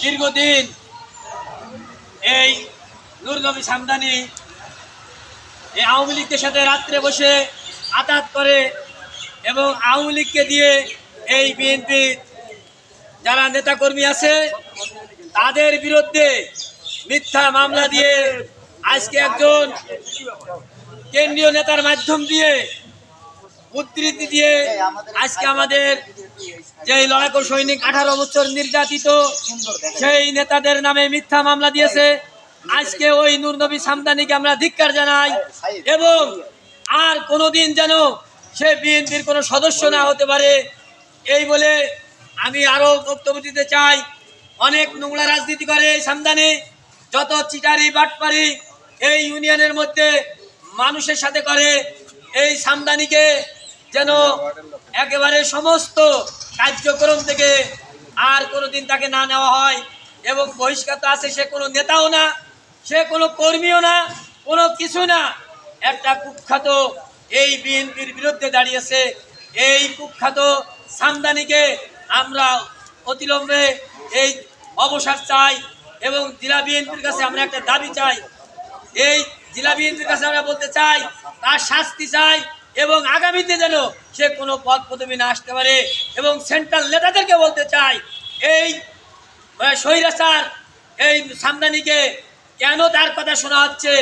দীর্ঘদিন এই নুরনবী সামদানি এই আওয়ামী লীগের সাথে রাত্রে বসে আতাত করে এবং আওয়ামী লীগকে দিয়ে এই বিএনপি যারা নেতাকর্মী আছে, তাদের বিরুদ্ধে মিথ্যা মামলা দিয়ে আজকে একজন কেন্দ্রীয় নেতার মাধ্যম দিয়ে উদ্ধৃতি দিয়ে আজকে আমাদের যে লড়াকু সৈনিক আঠারো বছর নির্যাতিত, সেই নেতাদের নামে মিথ্যা মামলা দিয়েছে। আজকে ওই নূরনবী সামদানিকে আমরা ধিক্কার জানাই এবং আর কোনোদিন যেন সে বিএনপির কোনো সদস্য না হতে পারে, এই বলে আমি আরও বক্তব্য দিতে চাই। অনেক নোংরা রাজনীতি করে এই সামদানি, যত চিটারি, বাটপারি এই ইউনিয়নের মধ্যে মানুষের সাথে করে, এই সামদানিকে যেন একেবারে সমস্ত কার্যক্রম থেকে আর কোনো দিন তাকে না নেওয়া হয় এবং বহিষ্কার আছে, সে কোনো নেতাও না, সে কোনো কর্মীও না, কোনো কিছু না। একটা কুখ্যাত এই বিএনপির বিরুদ্ধে দাঁড়িয়েছে। এই কুখ্যাত সামদানিকে আমরা অতিলম্বে এই অবসর চাই এবং জেলা বিএনপির কাছে আমরা একটা দাবি চাই। এই জেলা বিএনপির কাছে আমরা বলতে চাই, তার শাস্তি চাই। এবং আগামীতে যেন সে কোনো পদ পদবি না আসতে পারে এবং সেন্ট্রাল নেতাদেরকে বলতে চাই, এই স্বৈরাচার এই সামদানিকে কেন তার কথা শোনা হচ্ছে?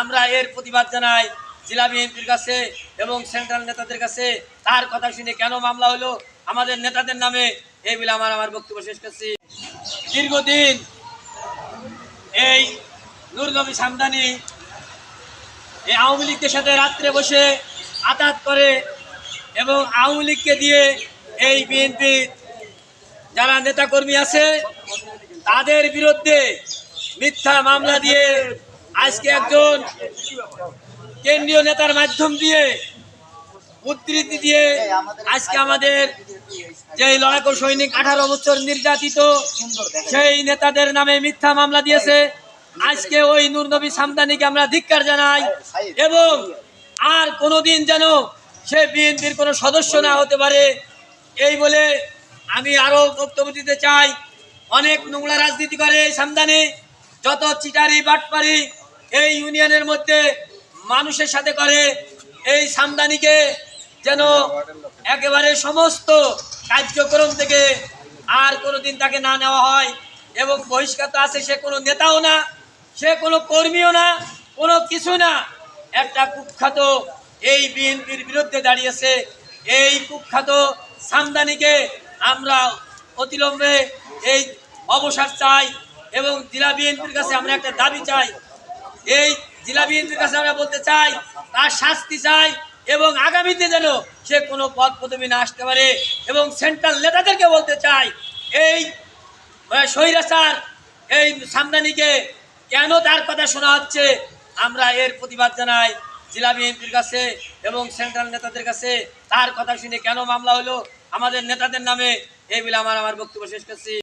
আমরা এর প্রতিবাদ জানাই জেলা বিএনপির কাছে এবং সেন্ট্রাল নেতাদের কাছে। তার কথা শুনে কেন মামলা হলো? আমাদের নেতাদের নামে এই বলে আমার আমার বক্তব্য শেষ করছি। দীর্ঘদিন এই নুরনবী সামদানি এই আওয়ামী লীগের সাথে রাত্রে বসে আতাত করে এবং আওয়ামী লীগকে দিয়ে এই বিএনপি যারা নেতাকর্মী আছে, তাদের বিরুদ্ধে মিথ্যা মামলা দিয়ে আজকে একজন কেন্দ্রীয় নেতার মাধ্যম দিয়ে উদ্ধৃতি দিয়ে আজকে আমাদের যে লড়াকু সৈনিক আঠারো বছর নির্যাতিত, সেই নেতাদের নামে মিথ্যা মামলা দিয়েছে। আজকে ওই নূরনবী সামদানিকে আমরা ধিক্কার জানাই এবং আর কোনোদিন যেন সে বিএনপির কোনো সদস্য না হতে পারে। এই বলে আমি আরও বক্তব্য দিতে চাই। অনেক নোংরা রাজনীতি করে এই সামদানি। যত চিটারি, বাটপারি এই ইউনিয়নের মধ্যে মানুষের সাথে করে। এই সামদানিকে যেন একেবারে সমস্ত কার্যক্রম থেকে আর কোনোদিন তাকে না নেওয়া হয় এবং বহিষ্কার আছে, সে কোনো নেতাও না, সে কোনো কর্মীও না, কোনো কিছু না। একটা কুখ্যাত এই বিএনপির বিরুদ্ধে দাঁড়িয়েছে। এই কুখ্যাত সামদানিকে আমরা অতিলম্বে এই অবসর চাই এবং জেলা বিএনপির কাছে আমরা একটা দাবি চাই। এই জেলা বিএনপির কাছে আমরা বলতে চাই, তার শাস্তি চাই এবং আগামীতে যেন সে কোনো পদ পদবি না আসতে পারে এবং সেন্ট্রাল নেতাদেরকে বলতে চাই, এই স্বৈরাচার, এই সামদানিকে কেন তার কথা শোনা হচ্ছে? আমরা এর প্রতিবাদ জানাই জেলা বিএনপির কাছে এবং সেন্ট্রাল নেতাদের কাছে। তার কথা শুনে কেন মামলা হলো? আমাদের নেতাদের নামে। এই বলে আমার আমার বক্তব্য শেষ করছি।